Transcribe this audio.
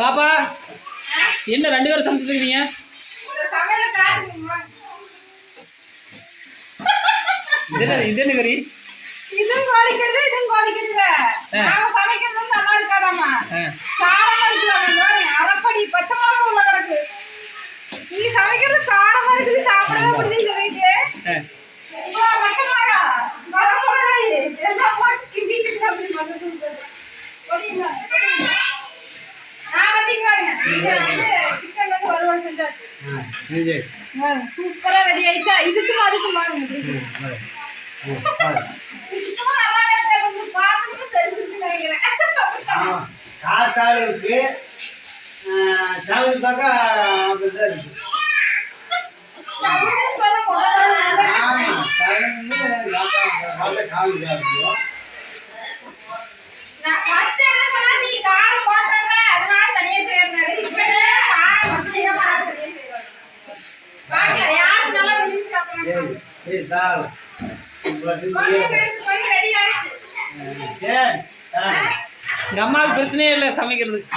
பாப்பா என்ன ரெண்டு பேரும் சமைச்சிட்டு இருக்கீங்க இந்த. இது என்ன இது என்ன கறி இதுவும் கோழிக்கறி, இதுவும் கோழிக்கறிங்க. ஆ. நாம சமைக்கிறது நல்லா இருக்காதாம்மா. ஆ காரமா பாருங்க, அரைப்படி பச்சை மிளகா உள்ள கிடக்கு. நீ சமைக்கிறது காரமா இருக்குது, சாப்பிடவே முடியல வீட்டு. ஆ இவ்வளோ பச்சை மிளகா, வரமிளகாய், எல்லாம் போட்டு கிண்டிட்டு அப்படி மகசூல் சூப்பரா ரெடி ஆயிடுச்சா? இதுக்கும் அதுக்கும் பாருங்க எப்படி இருக்கு. தமிழ் பக்கம் அப்படிதான் இருக்கு. தமிழ்னு சொல்ல போறது. ஆமா தமிழ் நல்ல காவிதா இருக்கும் சரி தாள் எங்கள் அம்மாவுக்கு பிரச்சனையே இல்லை சமைக்கிறதுக்கு